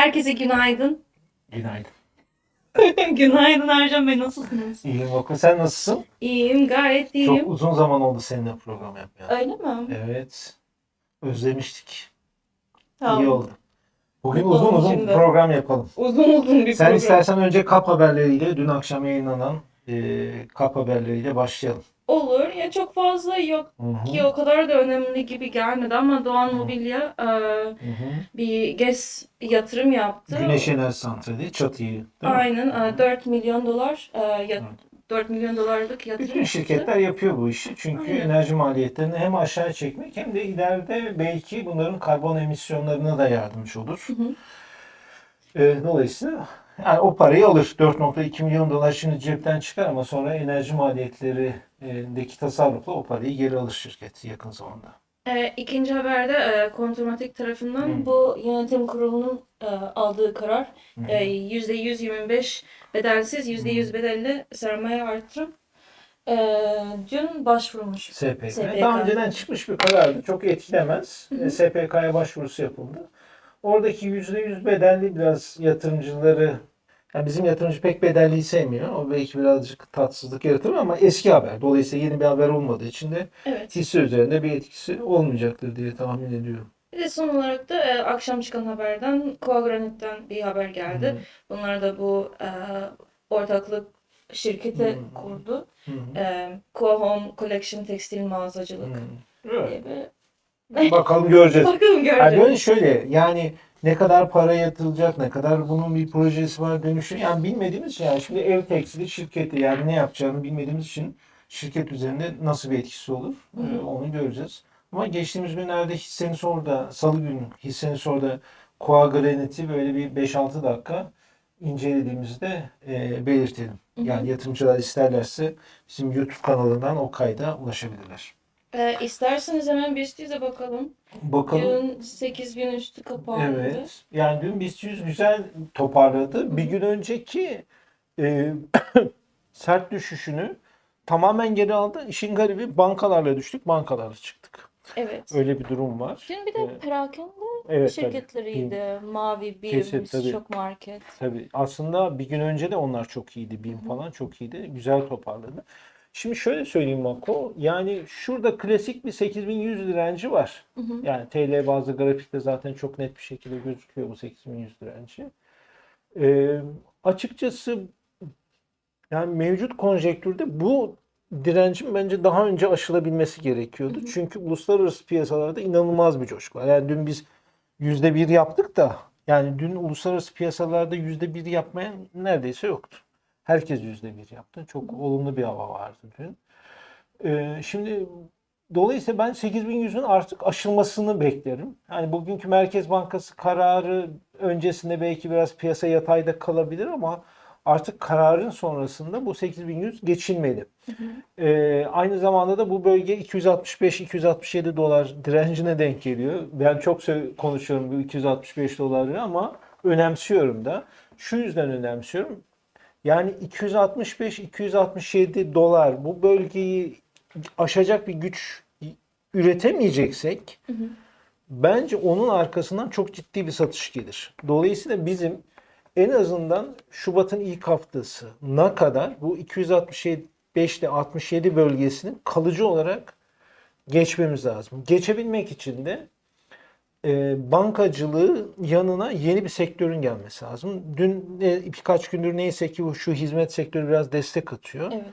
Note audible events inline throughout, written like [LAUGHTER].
Herkese günaydın. Günaydın. [LAUGHS] günaydın Ercan Bey nasılsınız? İyiyim Oku. Sen nasılsın? İyiyim gayet iyiyim. Çok uzun zaman oldu seninle program yapmayan. Öyle mi? Evet. Özlemiştik. Tamam. İyi oldu. Bugün Yapalım uzun uzun şimdi. program yapalım. Uzun uzun bir Sen program. istersen önce kap haberleriyle dün akşam yayınlanan e, kap haberleriyle başlayalım. Olur. Ya çok fazla yok Hı hı. ki o kadar da önemli gibi gelmedi ama Doğan Mobilya e, Hı hı. bir GES yatırım yaptı. Güneş Enerji Santrali çatıyı. Aynen e, 4 milyon dolar e, ya- Evet. 4 milyon dolarlık yatırım Bütün şirketler yapıyor bu işi. Çünkü Aynen. enerji maliyetlerini hem aşağı çekmek hem de ileride belki bunların karbon emisyonlarına da yardımcı olur. Hı hı. E, dolayısıyla yani o parayı alır. 4.2 milyon dolar şimdi cepten çıkar ama sonra enerji maliyetlerindeki tasarrufla o parayı geri alır şirket yakın zamanda. E, ikinci haberde e, Kontromatik tarafından Hı. bu yönetim kurulunun e, aldığı karar hı. e, %125 bedelsiz %100 bedelli sermaye artırım e, dün başvurmuş. SPK. SPK. Daha önceden çıkmış bir karardı. Çok etkilemez. E, SPK'ya başvurusu yapıldı. Oradaki %100 bedelli biraz yatırımcıları yani bizim yatırımcı pek bedelliyi sevmiyor. O belki birazcık tatsızlık yaratır ama eski haber. Dolayısıyla yeni bir haber olmadığı için de Evet. hisse üzerinde bir etkisi olmayacaktır diye tahmin ediyorum. Bir de son olarak da e, akşam çıkan haberden Koa Granit'ten bir haber geldi. Hı Bunlar da bu e, ortaklık şirketi Hı. kurdu. Hı E, Koa Home Collection Tekstil Mağazacılık hı. Evet. diye bir [LAUGHS] Bakalım göreceğiz. Bakalım Yani göreceğiz. böyle şöyle yani ne kadar para yatırılacak, ne kadar bunun bir projesi var, dönüşü yani bilmediğimiz için yani şimdi ev tekstili şirketi yani ne yapacağını bilmediğimiz için şirket üzerinde nasıl bir etkisi olur Hı hı. ee, onu göreceğiz. Ama geçtiğimiz günlerde hisseni sorda, salı günü hisseni sorda Koa Granit'i böyle bir 5-6 dakika incelediğimizde e, belirtelim. Hı hı. Yani yatırımcılar isterlerse bizim YouTube kanalından o kayda ulaşabilirler. E, isterseniz hemen BIST 100'e bakalım. Bakalım. Dün 8000 üstü kapandı. Evet. Yani dün BIST 100 güzel toparladı. Bir gün önceki e, [COUGHS] sert düşüşünü tamamen geri aldı. İşin garibi bankalarla düştük, bankalarla çıktık. Evet. Öyle bir durum var. Dün bir de Evet. perakende Evet tabii. şirketleriydi. Mavi, Kesin, BİM, tabii. Şok Market. Tabii. Aslında bir gün önce de onlar çok iyiydi. BİM falan çok iyiydi. Güzel toparladı. Şimdi şöyle söyleyeyim Mako. Yani şurada klasik bir 8100 direnci var. Hı hı. Yani TL bazı grafikte zaten çok net bir şekilde gözüküyor bu 8100 direnci. Ee, açıkçası yani mevcut konjektürde bu direncin bence daha önce aşılabilmesi gerekiyordu. Hı hı. Çünkü uluslararası piyasalarda inanılmaz bir coşku var. Yani dün biz %1 yaptık da yani dün uluslararası piyasalarda %1 yapmayan neredeyse yoktu. Herkes %1 yaptı. Çok olumlu bir hava vardı dün. Ee, şimdi dolayısıyla ben 8100'ün artık aşılmasını beklerim. Yani bugünkü Merkez Bankası kararı öncesinde belki biraz piyasa yatayda kalabilir ama artık kararın sonrasında bu 8100 geçilmeli. Ee, aynı zamanda da bu bölge 265-267 dolar direncine denk geliyor. Ben çok konuşuyorum bu 265 doları ama önemsiyorum da. Şu yüzden önemsiyorum. Yani 265-267 dolar bu bölgeyi aşacak bir güç üretemeyeceksek Hı hı. bence onun arkasından çok ciddi bir satış gelir. Dolayısıyla bizim en azından Şubat'ın ilk haftasına kadar bu 265 ile 67 bölgesinin kalıcı olarak geçmemiz lazım. Geçebilmek için de e, bankacılığı yanına yeni bir sektörün gelmesi lazım. Dün e, birkaç gündür neyse ki şu hizmet sektörü biraz destek atıyor. Evet.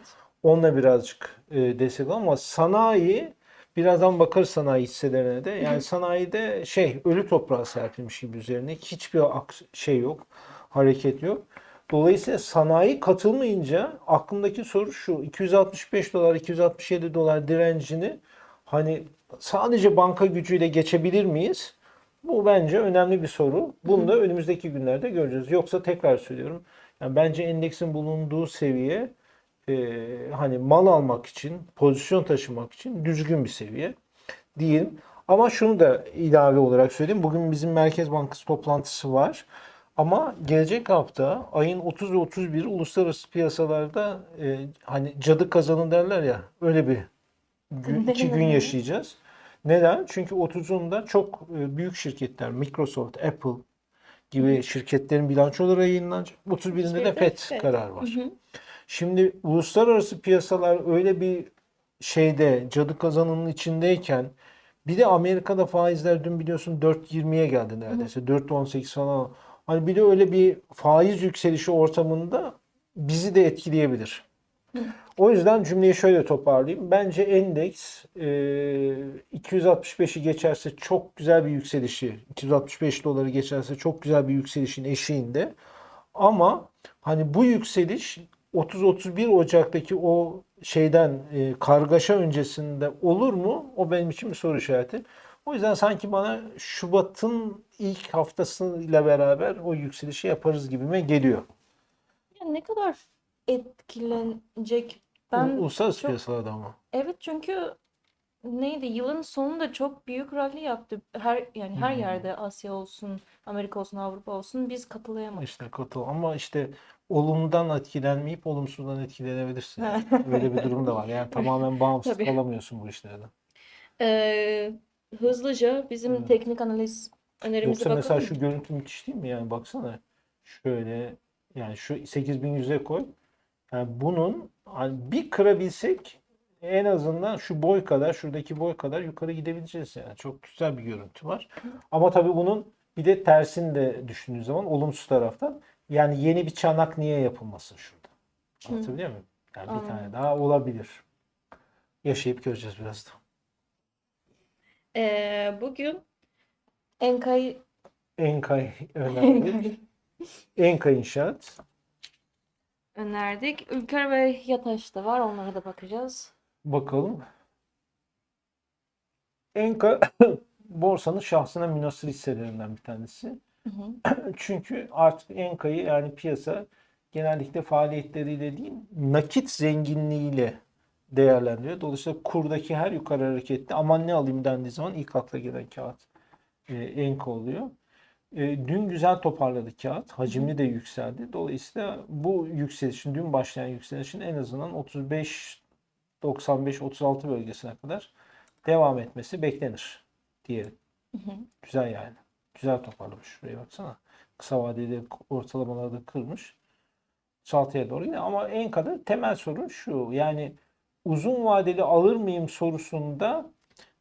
Onunla birazcık e, destek ama sanayi birazdan bakarız sanayi hisselerine de. Yani sanayide şey ölü toprağa serpilmiş gibi üzerine hiçbir şey yok, hareket yok. Dolayısıyla sanayi katılmayınca aklımdaki soru şu 265 dolar 267 dolar direncini hani sadece banka gücüyle geçebilir miyiz? Bu bence önemli bir soru. Bunu da önümüzdeki günlerde göreceğiz. Yoksa tekrar söylüyorum. Yani bence endeksin bulunduğu seviye e, hani mal almak için, pozisyon taşımak için düzgün bir seviye diyelim. Ama şunu da ilave olarak söyleyeyim. Bugün bizim Merkez Bankası toplantısı var. Ama gelecek hafta ayın 30 ve 31 uluslararası piyasalarda e, hani cadı kazanın derler ya öyle bir gün, iki gün yaşayacağız. Neden? Çünkü 30'unda çok e, büyük şirketler Microsoft, Apple gibi şirketlerin bilançoları yayınlanacak. 31'inde de FED FED. kararı var. Hı hı. Şimdi uluslararası piyasalar öyle bir şeyde cadı kazanının içindeyken bir de Amerika'da faizler dün biliyorsun 4.20'ye geldi neredeyse. 4.18 falan. Hani bir de öyle bir faiz yükselişi ortamında bizi de etkileyebilir. O yüzden cümleyi şöyle toparlayayım. Bence endeks e, 265'i geçerse çok güzel bir yükselişi, 265 doları geçerse çok güzel bir yükselişin eşiğinde. Ama hani bu yükseliş 30-31 Ocak'taki o şeyden e, kargaşa öncesinde olur mu? O benim için bir soru işareti. O yüzden sanki bana Şubat'ın ilk haftasıyla beraber o yükselişi yaparız gibime geliyor. Ya ne kadar etkilenecek? Ben Uluslararası çok- piyasalarda ama. evet çünkü neydi yılın sonunda çok büyük rally yaptı. Her yani her Hmm. yerde Asya olsun, Amerika olsun, Avrupa olsun biz katılayamadık. İşte katıl ama işte olumdan etkilenmeyip olumsuzdan etkilenebilirsin. Ha. Öyle bir durum da var. Yani [LAUGHS] tamamen bağımsız Tabii. kalamıyorsun bu işlerden. Ee, hızlıca bizim Hmm. teknik analiz önerimize Yoksa mesela bakalım. şu görüntü müthiş değil mi? Yani baksana şöyle yani şu 8100'e koy. Yani bunun hani bir kırabilsek en azından şu boy kadar, şuradaki boy kadar yukarı gidebileceğiz yani. Çok güzel bir görüntü var. Ama tabii bunun bir de tersini de düşündüğün zaman olumsuz taraftan yani yeni bir çanak niye yapılmasın şurada? Anlatabiliyor muyum? Yani bir Anladım. tane daha olabilir. Yaşayıp göreceğiz birazdan. Ee, bugün Enka'yı Enkay [LAUGHS] önerdik. Enkay İnşaat. Önerdik. Ülker ve Yataş da var. Onlara da bakacağız. Bakalım. Enka [COUGHS] borsanın şahsına münhasır hisselerinden bir tanesi. Hı hı. [COUGHS] Çünkü artık Enka'yı yani piyasa genellikle faaliyetleriyle değil nakit zenginliğiyle değerlendiriyor. Dolayısıyla kurdaki her yukarı harekette aman ne alayım dendiği zaman ilk akla gelen kağıt e, Enka oluyor. E, dün güzel toparladı kağıt. Hacimli de yükseldi. Dolayısıyla bu yükselişin, dün başlayan yükselişin en azından 35 95-36 bölgesine kadar devam etmesi beklenir diyelim. Hı hı. Güzel yani. Güzel toparlamış. Şuraya baksana. Kısa vadeli ortalamaları da kırmış. 36'ya doğru yine ama en kadar temel sorun şu. Yani uzun vadeli alır mıyım sorusunda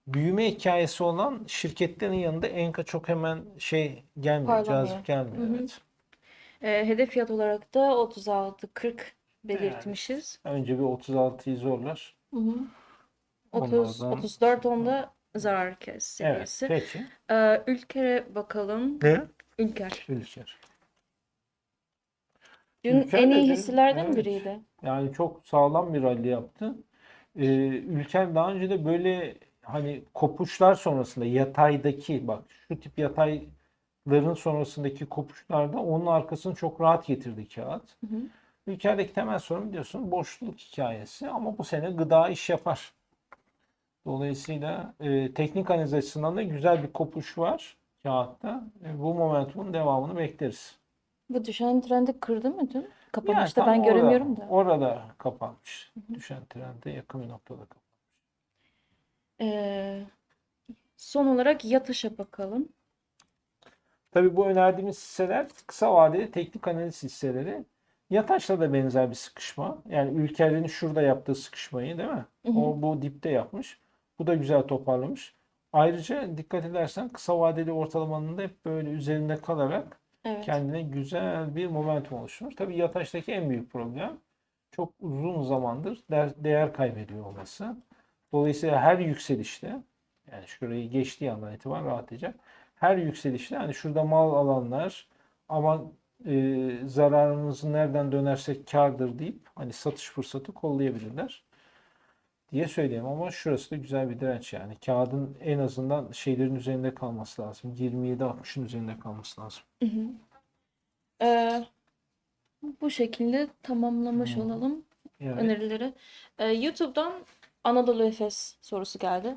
büyüme hikayesi olan şirketlerin yanında Enka çok hemen şey gelmiyor, Parlamıyor. cazip gelmiyor. Hı hı. Evet. Ee, hedef fiyat olarak da 36-40 belirtmişiz. Önce bir 36'yı zorlar. Hı hı. 30, Onlardan- 34 onda zarar kes Evet, seviyesi. peki. Ee, Ülker'e bakalım. Ne? Ülker. Ülker. Dün Ülker en de iyi dün- hisselerden evet. biriydi. Yani çok sağlam bir rally yaptı. Ee, ülken daha önce de böyle hani kopuşlar sonrasında yataydaki bak şu tip yatayların sonrasındaki kopuşlarda onun arkasını çok rahat getirdi kağıt. Hı hı. Ülkedeki temel sorun biliyorsun boşluk hikayesi ama bu sene gıda iş yapar. Dolayısıyla e, teknik analiz açısından da güzel bir kopuş var kağıtta. E, bu momentumun devamını bekleriz. Bu düşen trendi kırdı mı dün? Yani Kapanışta tam ben orada- göremiyorum da. Orada kapanmış. Düşen trende yakın bir noktada kapanmış. Ee, son olarak Yatış'a bakalım. Tabii bu önerdiğimiz hisseler kısa vadeli teknik analiz hisseleri. Yataş'ta da benzer bir sıkışma. Yani Ülker'in şurada yaptığı sıkışmayı değil mi? Hı hı. O bu dipte yapmış. Bu da güzel toparlamış. Ayrıca dikkat edersen kısa vadeli ortalamanın da hep böyle üzerinde kalarak Evet. kendine güzel bir momentum oluşturmuş. Tabii Yataş'taki en büyük problem çok uzun zamandır değer kaybediyor olması. Dolayısıyla her yükselişte yani şurayı geçtiği andan itibaren rahatlayacak. Her yükselişte hani şurada mal alanlar ama e, zararımızı nereden dönersek kârdır deyip hani satış fırsatı kollayabilirler diye söyleyeyim ama şurası da güzel bir direnç yani. Kağıdın en azından şeylerin üzerinde kalması lazım. 27-60'ın üzerinde kalması lazım. Hı hı. Ee, bu şekilde tamamlamış Hı. olalım Evet. önerileri. Ee, YouTube'dan Anadolu Efes sorusu geldi.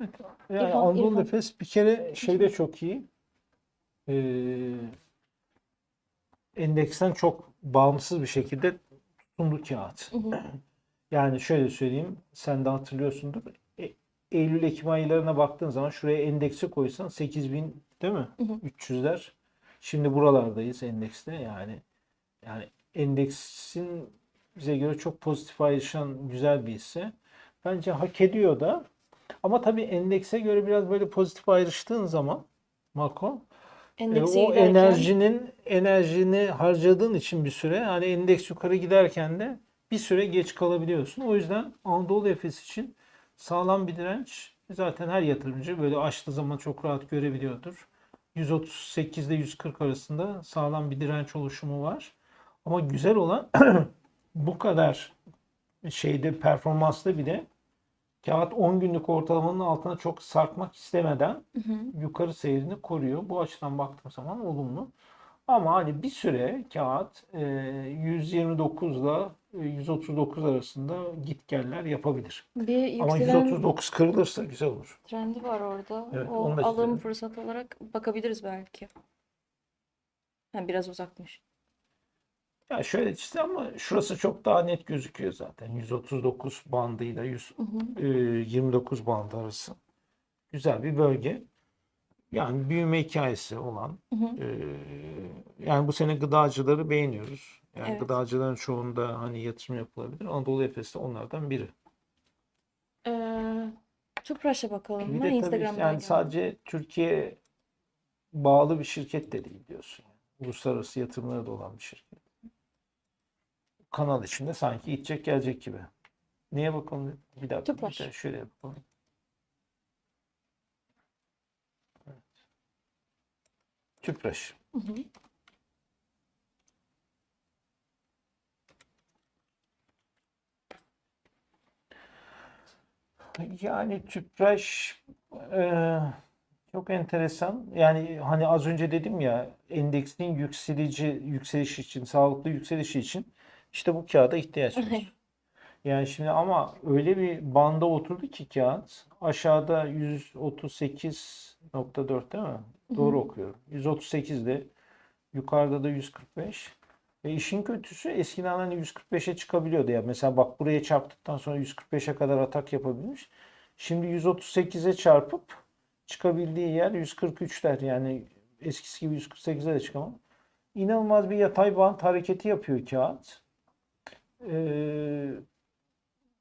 Yani İrfan- Anadolu İrfan. Efes bir kere şeyde çok iyi. Ee, endeksten çok bağımsız bir şekilde tutundu kağıt. Hı hı. Yani şöyle söyleyeyim, sen de hatırlıyorsundur. E- Eylül-Ekim aylarına baktığın zaman şuraya endeksi koysan 8000 değil mi? Hı hı. 300'ler. Şimdi buralardayız endekste yani. Yani endeksin bize göre çok pozitif ayrışan güzel bir hisse. Bence hak ediyor da. Ama tabii endekse göre biraz böyle pozitif ayrıştığın zaman Mako e, Endekse o giderken enerjinin enerjini harcadığın için bir süre hani endeks yukarı giderken de bir süre geç kalabiliyorsun. O yüzden Anadolu Efes için sağlam bir direnç zaten her yatırımcı böyle açtığı zaman çok rahat görebiliyordur. 138 ile 140 arasında sağlam bir direnç oluşumu var. Ama güzel olan [CLEARS THROAT] bu kadar şeyde performanslı bir de kağıt 10 günlük ortalamanın altına çok sarkmak istemeden Hı hı. yukarı seyrini koruyor. Bu açıdan baktığım zaman olumlu. Ama hani bir süre kağıt e, 129 ile 139 arasında gitgeller yapabilir. bir Ama yükselen 139 kırılırsa güzel olur. trendi var orada. Evet, O alım fırsatı olarak bakabiliriz belki. Ha, biraz uzakmış. Ya şöyle işte ama şurası çok daha net gözüküyor zaten. 139 bandıyla 100, Hı hı. e, 29 bandı arası. Güzel bir bölge. Yani büyüme hikayesi olan Hı hı. e, yani bu sene gıdacıları beğeniyoruz. Yani Evet. gıdacıların çoğunda hani yatırım yapılabilir. Anadolu Efes de onlardan biri. Ee, Tüpraş'a bakalım mı? tabii Instagram'dan yani geldi. sadece Türkiye bağlı bir şirket de değil diyorsun. Yani. Uluslararası yatırımları da olan bir şirket. Kanal içinde sanki gidecek gelecek gibi. Neye bakalım? Bir dakika. Bir Tüpraş. de şöyle bakalım. Evet. Tüpraş. Hı hı. Yani Tüpraş e, çok enteresan. Yani hani az önce dedim ya endeksin yükselici yükseliş için, sağlıklı yükseliş için işte bu kağıda ihtiyaç var. Yani şimdi ama öyle bir banda oturdu ki kağıt aşağıda 138.4 değil mi? Doğru okuyorum. 138'de yukarıda da 145. Ve işin kötüsü eskiden hani 145'e çıkabiliyordu ya. Mesela bak buraya çarptıktan sonra 145'e kadar atak yapabilmiş. Şimdi 138'e çarpıp çıkabildiği yer 143'ler. Yani eskisi gibi 148'e de çıkamam. İnanılmaz bir yatay bant hareketi yapıyor kağıt. Ee,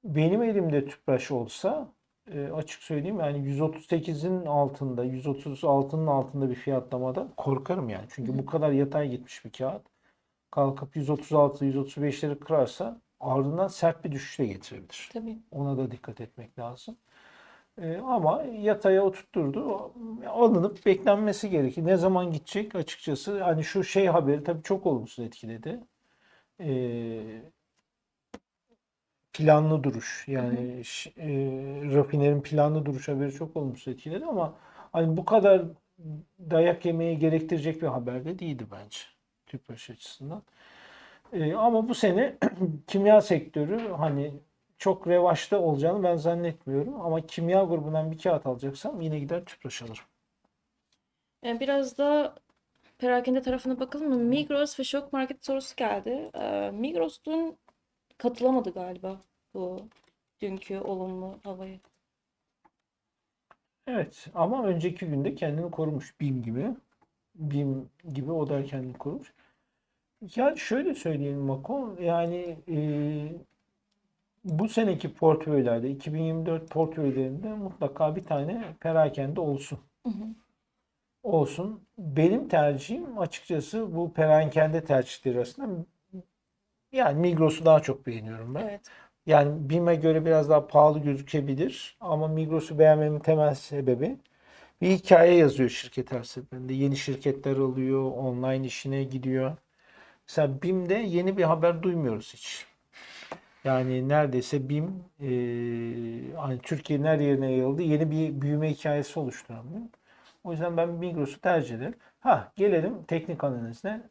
benim elimde tüpraş olsa e, açık söyleyeyim yani 138'in altında 136'nın altında bir fiyatlamada korkarım yani. Çünkü bu kadar yatay gitmiş bir kağıt kalkıp 136 135'leri kırarsa ardından sert bir düşüş de getirebilir. Tabii. Ona da dikkat etmek lazım. E, ama yataya oturtturdu. Alınıp beklenmesi gerekir. Ne zaman gidecek açıkçası hani şu şey haberi tabii çok olumsuz etkiledi. E, planlı duruş yani e, rafinerin planlı duruş haberi çok olumsuz etkiledi ama hani bu kadar dayak yemeye gerektirecek bir haber de değildi bence Tüpraş açısından. E, ama bu sene [CLEARS THROAT] kimya sektörü hani çok revaçta olacağını ben zannetmiyorum ama kimya grubundan bir kağıt alacaksam yine gider Tüpraş alırım. Yani biraz da perakende tarafına bakalım mı? Migros ve Şok Market sorusu geldi. Ee, Migros dün katılamadı galiba bu dünkü olumlu havayı. Evet ama önceki günde kendini korumuş BİM gibi. BİM gibi o da kendini korumuş. Ya şöyle söyleyelim Mako yani e, bu seneki portföylerde 2024 portföylerinde mutlaka bir tane perakende olsun. Hı hı. Olsun. Benim tercihim açıkçası bu perakende tercihleri arasında yani Migros'u daha çok beğeniyorum ben. Evet. Yani BİM'e göre biraz daha pahalı gözükebilir ama Migros'u beğenmemin temel sebebi bir hikaye yazıyor şirket her seferinde. Yeni şirketler alıyor, online işine gidiyor. Mesela BİM'de yeni bir haber duymuyoruz hiç. Yani neredeyse BİM eee, hani Türkiye'nin her yerine yayıldı. Yeni bir büyüme hikayesi oluşturamıyor. O yüzden ben Migros'u tercih ederim. Ha gelelim teknik analizine.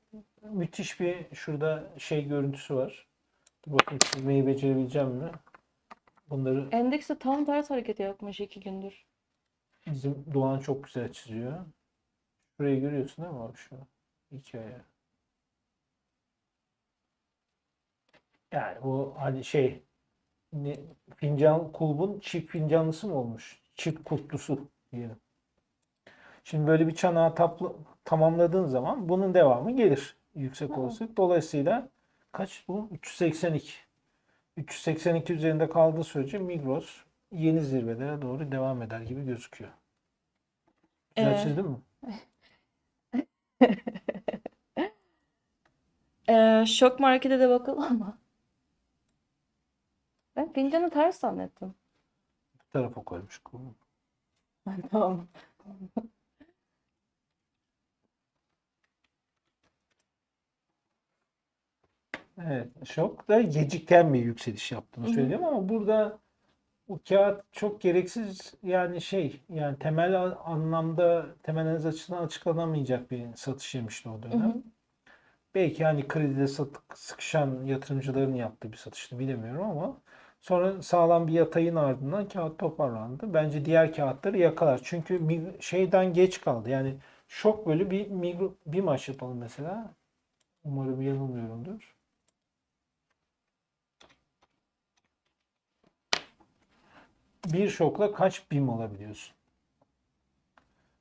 Müthiş bir şurada şey görüntüsü var. Dur Bakın çizmeyi becerebileceğim mi? Bunları Endekste tam ters hareket yapmış iki gündür. bizim Doğan çok güzel çiziyor. Şurayı görüyorsun değil mi abi şu hikaye? Yani bu hani şey ne, fincan kulbun çift fincanlısı mı olmuş? çift kurtlusu diyelim. Şimdi böyle bir çanağı taplı, tamamladığın zaman bunun devamı gelir yüksek Hı. olasılık. Dolayısıyla kaç bu? 382. 382 üzerinde kaldığı sürece Migros yeni zirvelere doğru devam eder gibi gözüküyor. Güzel Ee, çizdim mi? [LAUGHS] Ee, şok markete de bakalım mı? Ben fincanı ters zannettim. Bu tarafa koymuş. [LAUGHS] Tamam. Evet, şok da geciken bir yükseliş yaptığını Hı hı. söyleyeyim ama burada bu kağıt çok gereksiz yani şey yani temel anlamda temel analiz açısından açıklanamayacak bir satış yemişti o dönem. hı. Belki hani kredide satık, sıkışan yatırımcıların yaptığı bir satıştı bilemiyorum ama sonra sağlam bir yatayın ardından kağıt toparlandı. Bence diğer kağıtları yakalar. Çünkü şeyden geç kaldı. Yani şok böyle bir bir maç yapalım mesela. Umarım yanılmıyorumdur. Bir şokla kaç bim alabiliyorsun?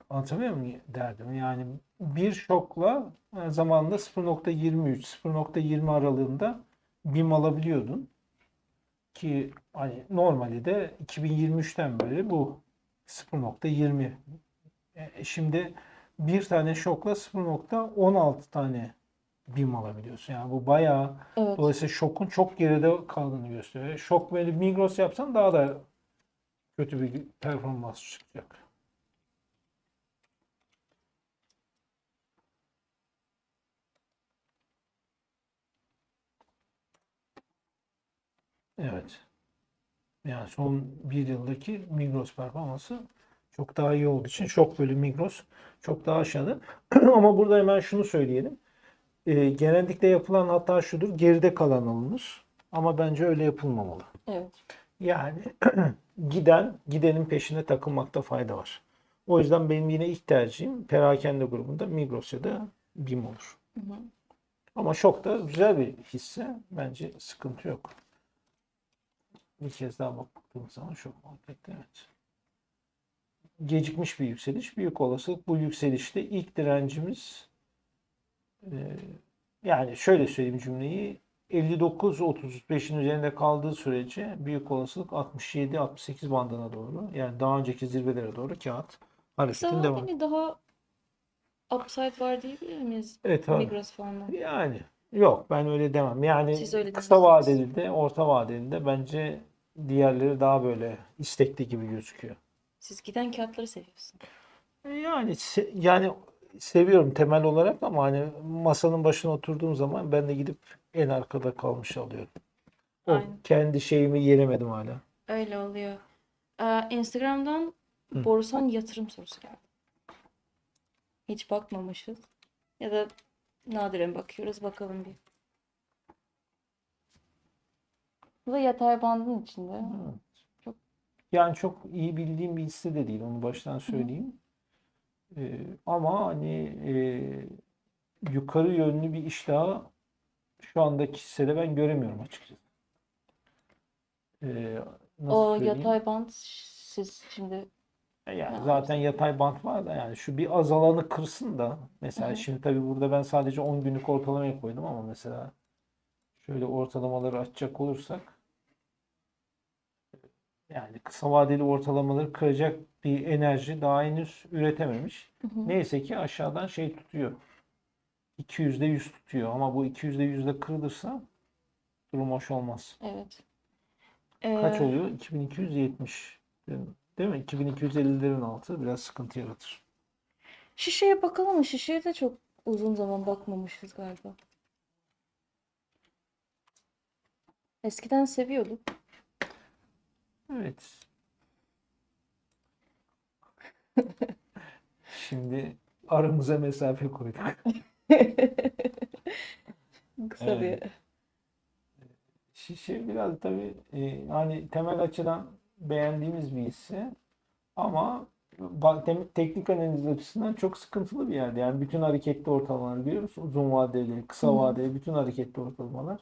Anlatabiliyor muyum derdim? Yani bir şokla e, zamanında 0.23, 0.20 aralığında BİM alabiliyordun. Ki hani normali de 2023'ten beri bu 0.20. E, Şimdi bir tane şokla 0.16 tane BİM alabiliyorsun. Yani bu bayağı Evet. dolayısıyla şokun çok geride kaldığını gösteriyor. Şok böyle Migros yapsan daha da kötü bir performans çıkacak. Evet. Yani son bir yıldaki Migros performansı çok daha iyi olduğu için şok bölü Migros çok daha aşağıda. [CLEARS THROAT] Ama burada hemen şunu söyleyelim. Ee, genellikle yapılan hata şudur. Geride kalan alınır. Ama bence öyle yapılmamalı. Evet. Yani [CLEARS THROAT] giden gidenin peşine takılmakta fayda var. O yüzden benim yine ilk tercihim perakende grubunda Migros ya da BİM olur. Hı hı. Ama şok da güzel bir hisse. Bence sıkıntı yok. Bir kez daha baktığımız zaman şok markette evet. Gecikmiş bir yükseliş. Büyük olasılık bu yükselişte ilk direncimiz e, yani şöyle söyleyeyim cümleyi 59-35'in üzerinde kaldığı sürece büyük olasılık 67-68 bandına doğru yani daha önceki zirvelere doğru kağıt hareketin devam. vadeli daha upside var diyebilir miyiz? Evet abi. Migros falan. Yani yok ben öyle demem. Yani Siz öyle kısa vadeli de orta vadeli de bence diğerleri daha böyle istekli gibi gözüküyor. Siz giden kağıtları seviyorsun. E Yani yani seviyorum temel olarak ama hani masanın başına oturduğum zaman ben de gidip en arkada kalmış alıyorum. O Aynen. kendi şeyimi yenemedim hala. Öyle oluyor. Ee, Instagram'dan Hı. Borusan yatırım sorusu geldi. Hiç bakmamışız. Ya da nadiren bakıyoruz. Bakalım bir. Bu da yatay bandın içinde. Evet. Çok- Yani çok iyi bildiğim bir hisse de değil onu baştan söyleyeyim. Ee, ama hani e, yukarı yönlü bir iştahı şu andaki hissede ben göremiyorum açıkçası. Ee, nasıl O söyleyeyim? yatay band siz şimdi Yani Ya. zaten yatay bant var da yani şu bir azalanı kırsın da mesela şimdi tabii burada ben sadece 10 günlük ortalamaya koydum ama mesela şöyle ortalamaları açacak olursak yani kısa vadeli ortalamaları kıracak bir enerji daha henüz üretememiş. Hı hı. Neyse ki aşağıdan şey tutuyor. 200'de 100 tutuyor ama bu 200'de 100'de kırılırsa durum hoş olmaz. evet. Kaç Ee, oluyor? 2270. Değil mi? 2250'lerin altı biraz sıkıntı yaratır. Şişeye bakalım mı? Şişeye de çok uzun zaman bakmamışız galiba. Eskiden seviyorduk. Evet. [LAUGHS] Şimdi aramıza mesafe koyduk. [LAUGHS] [LAUGHS] Kısa Evet. bir. Şişe biraz tabii e, hani temel açıdan beğendiğimiz bir hisse ama ba- tem- teknik analiz açısından çok sıkıntılı bir yerde. Yani bütün hareketli ortalamaları görüyoruz. Uzun vadeli, kısa vadeli bütün hareketli ortalamalar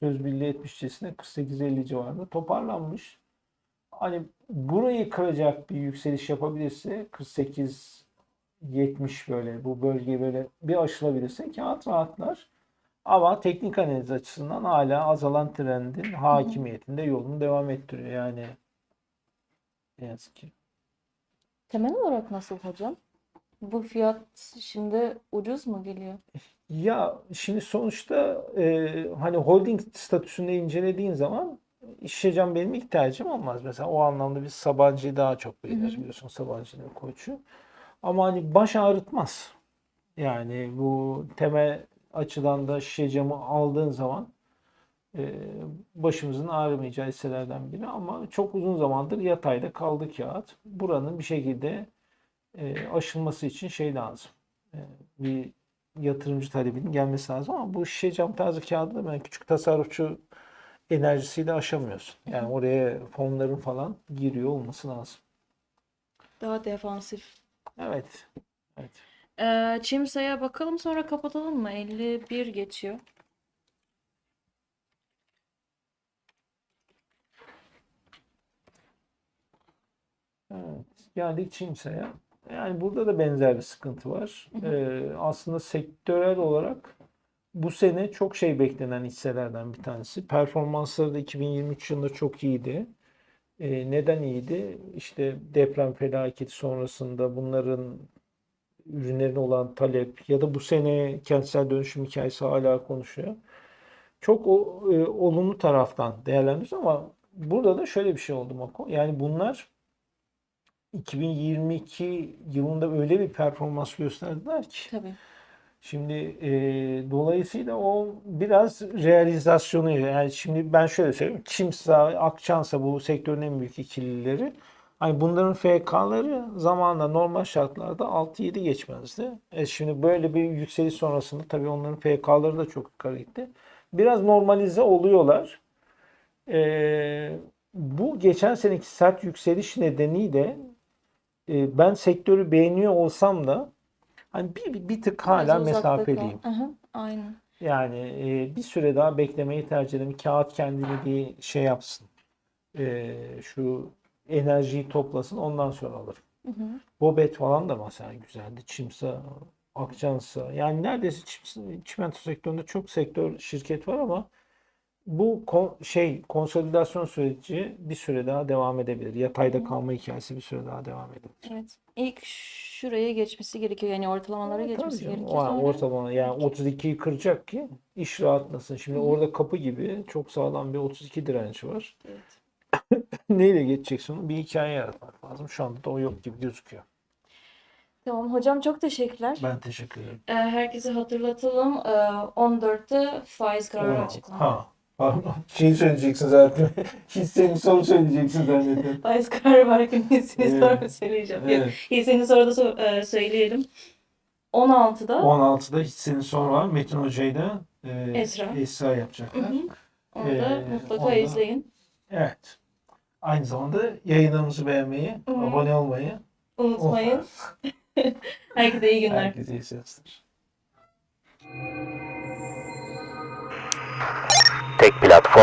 söz birliği etmişçesine 48-50 civarında toparlanmış. hani burayı kıracak bir yükseliş yapabilirse 48 70 böyle bu bölge böyle bir aşılabilirse kağıt rahatlar. Ama teknik analiz açısından hala azalan trendin hakimiyetinde yolunu devam ettiriyor. Yani ne yazık ki. Temel olarak nasıl hocam? Bu fiyat şimdi ucuz mu geliyor? Ya şimdi sonuçta e, hani holding statüsünde incelediğin zaman İşecam benim ilk tercihim olmaz. Mesela o anlamda biz Sabancı'yı daha çok beğeniriz biliyorsun Sabancı'nın koçu. Ama hani baş ağrıtmaz. Yani bu temel açıdan da Şişecam'ı aldığın zaman e, başımızın ağrımayacağı hisselerden biri ama çok uzun zamandır yatayda kaldı kağıt. Buranın bir şekilde e, aşılması için şey lazım. E, bir yatırımcı talebinin gelmesi lazım ama bu şişe cam tarzı kağıdı da ben küçük tasarrufçu enerjisiyle aşamıyorsun. Yani oraya fonların falan giriyor olması lazım. Daha defansif. Evet. Evet. Ee, Çimsa'ya bakalım sonra kapatalım mı? 51 geçiyor. Evet. Geldik Çimsa'ya. Yani burada da benzer bir sıkıntı var. Ee, aslında sektörel olarak bu sene çok şey beklenen hisselerden bir tanesi. Performansları da 2023 yılında çok iyiydi. Ee, neden iyiydi? İşte deprem felaketi sonrasında bunların ürünlerine olan talep ya da bu sene kentsel dönüşüm hikayesi hala konuşuyor. Çok o, e, olumlu taraftan değerlendiriyoruz ama burada da şöyle bir şey oldu Mako. Yani bunlar 2022 yılında öyle bir performans gösterdiler ki. Tabii. Şimdi e, dolayısıyla o biraz realizasyonu yani şimdi ben şöyle söyleyeyim. Çimsa, Akçansa bu sektörün en büyük ikilileri. Hani bunların FK'ları zamanla normal şartlarda 6-7 geçmezdi. E şimdi böyle bir yükseliş sonrasında tabii onların FK'ları da çok yukarı gitti. Biraz normalize oluyorlar. E, bu geçen seneki sert yükseliş nedeniyle e, ben sektörü beğeniyor olsam da hani bir, bir, bir tık hala Biraz mesafeliyim. Aha, aynen. Yani e, bir süre daha beklemeyi tercih ederim. Kağıt kendini bir şey yapsın. E, şu enerjiyi toplasın ondan sonra alırım. Hı hı. Bobet falan da mesela güzeldi. Çimsa, Akçansa. Yani neredeyse çim- çimento sektöründe çok sektör şirket var ama bu kon- şey konsolidasyon süreci bir süre daha devam edebilir. Yatayda kalma hikayesi bir süre daha devam edebilir. Evet. İlk şuraya geçmesi gerekiyor. Yani ortalamalara Tabii geçmesi canım. gerekiyor. O ortalama yani 32'yi kıracak ki iş rahatlasın. Şimdi orada kapı gibi çok sağlam bir 32 direnci var. Evet. [LAUGHS] Neyle geçeceksin? Bir hikaye yaratmak lazım. Şu anda da o yok gibi gözüküyor. Tamam hocam çok teşekkürler. Ben teşekkür ederim. Ee, herkese hatırlatalım. Ee, 14'te faiz kararı açıklandı. Ha. Şey söyleyeceksin zaten. [LAUGHS] Hissenin soru söyleyeceksin zannettim. Faiz kararı varken [LAUGHS] hissini Evet. sonra söyleyeceğim. Evet. hisseni sonra da so- e, söyleyelim. 16'da 16'da hissenin son var. Metin Hoca'yı da e, Esra. Esra yapacaklar. Hı hı. onu da Ee, mutlaka onu da- izleyin. Evet. Aynı zamanda yayınlarımızı beğenmeyi, Hı. abone olmayı Unutmayın. [LAUGHS] Herkese iyi günler. Herkese iyi seanslar. Tek platform